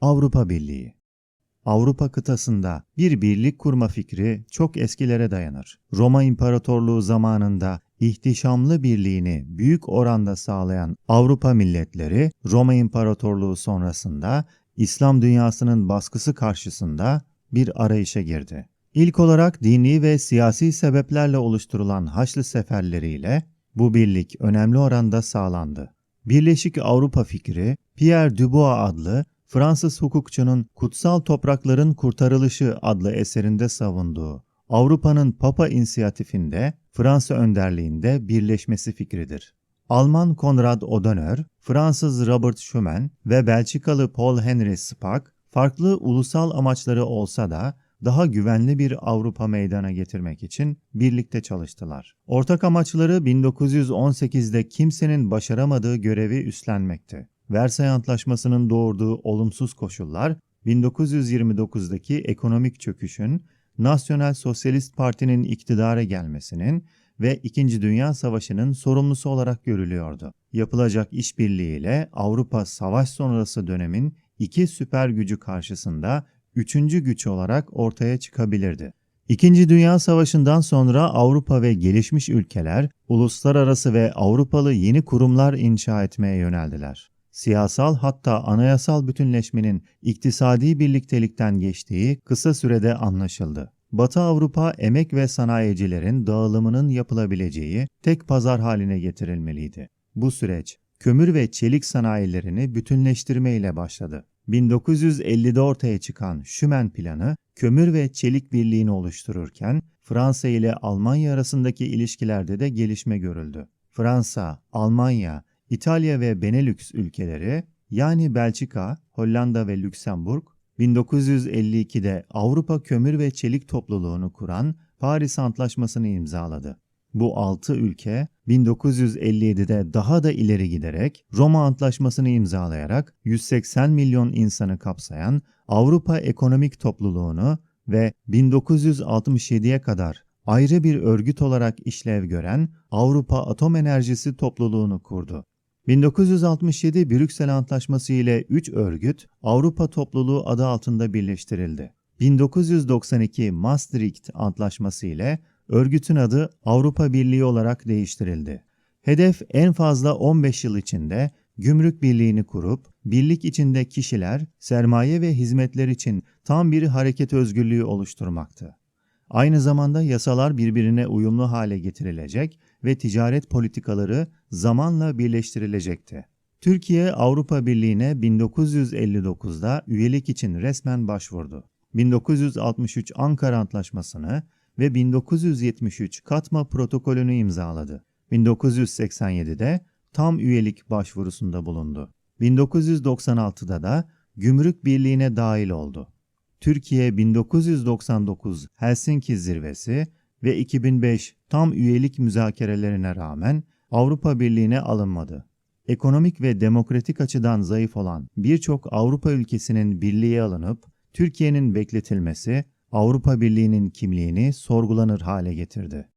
Avrupa Birliği Avrupa kıtasında bir birlik kurma fikri çok eskilere dayanır. Roma İmparatorluğu zamanında ihtişamlı birliğini büyük oranda sağlayan Avrupa milletleri Roma İmparatorluğu sonrasında İslam dünyasının baskısı karşısında bir arayışa girdi. İlk olarak dini ve siyasi sebeplerle oluşturulan Haçlı seferleriyle bu birlik önemli oranda sağlandı. Birleşik Avrupa fikri Pierre Dubois adlı Fransız hukukçunun Kutsal Toprakların Kurtarılışı adlı eserinde savunduğu Avrupa'nın Papa inisiyatifinde Fransa önderliğinde birleşmesi fikridir. Alman Konrad Adenauer, Fransız Robert Schuman ve Belçikalı Paul Henry Spaak farklı ulusal amaçları olsa da daha güvenli bir Avrupa meydana getirmek için birlikte çalıştılar. Ortak amaçları 1918'de kimsenin başaramadığı görevi üstlenmekti. Versay Antlaşması'nın doğurduğu olumsuz koşullar 1929'daki ekonomik çöküşün, Nasyonel Sosyalist Parti'nin iktidara gelmesinin ve İkinci Dünya Savaşı'nın sorumlusu olarak görülüyordu. Yapılacak işbirliğiyle Avrupa savaş sonrası dönemin iki süper gücü karşısında üçüncü güç olarak ortaya çıkabilirdi. İkinci Dünya Savaşı'ndan sonra Avrupa ve gelişmiş ülkeler uluslararası ve Avrupalı yeni kurumlar inşa etmeye yöneldiler. Siyasal hatta anayasal bütünleşmenin iktisadi birliktelikten geçtiği kısa sürede anlaşıldı. Batı Avrupa emek ve sanayicilerin dağılımının yapılabileceği tek pazar haline getirilmeliydi. Bu süreç kömür ve çelik sanayilerini bütünleştirme ile başladı. 1950'de ortaya çıkan Şümen Planı, kömür ve çelik birliğini oluştururken Fransa ile Almanya arasındaki ilişkilerde de gelişme görüldü. Fransa, Almanya, İtalya ve Benelux ülkeleri yani Belçika, Hollanda ve Lüksemburg 1952'de Avrupa Kömür ve Çelik Topluluğunu kuran Paris Antlaşması'nı imzaladı. Bu altı ülke 1957'de daha da ileri giderek Roma Antlaşması'nı imzalayarak 180 milyon insanı kapsayan Avrupa Ekonomik Topluluğunu ve 1967'ye kadar ayrı bir örgüt olarak işlev gören Avrupa Atom Enerjisi Topluluğunu kurdu. 1967 Brüksel Antlaşması ile 3 örgüt Avrupa Topluluğu adı altında birleştirildi. 1992 Maastricht Antlaşması ile örgütün adı Avrupa Birliği olarak değiştirildi. Hedef en fazla 15 yıl içinde gümrük birliğini kurup birlik içinde kişiler, sermaye ve hizmetler için tam bir hareket özgürlüğü oluşturmaktı. Aynı zamanda yasalar birbirine uyumlu hale getirilecek ve ticaret politikaları zamanla birleştirilecekti. Türkiye Avrupa Birliği'ne 1959'da üyelik için resmen başvurdu. 1963 Ankara Antlaşması'nı ve 1973 Katma Protokolünü imzaladı. 1987'de tam üyelik başvurusunda bulundu. 1996'da da Gümrük Birliği'ne dahil oldu. Türkiye 1999 Helsinki Zirvesi ve 2005 tam üyelik müzakerelerine rağmen Avrupa Birliği'ne alınmadı. Ekonomik ve demokratik açıdan zayıf olan birçok Avrupa ülkesinin birliğe alınıp Türkiye'nin bekletilmesi Avrupa Birliği'nin kimliğini sorgulanır hale getirdi.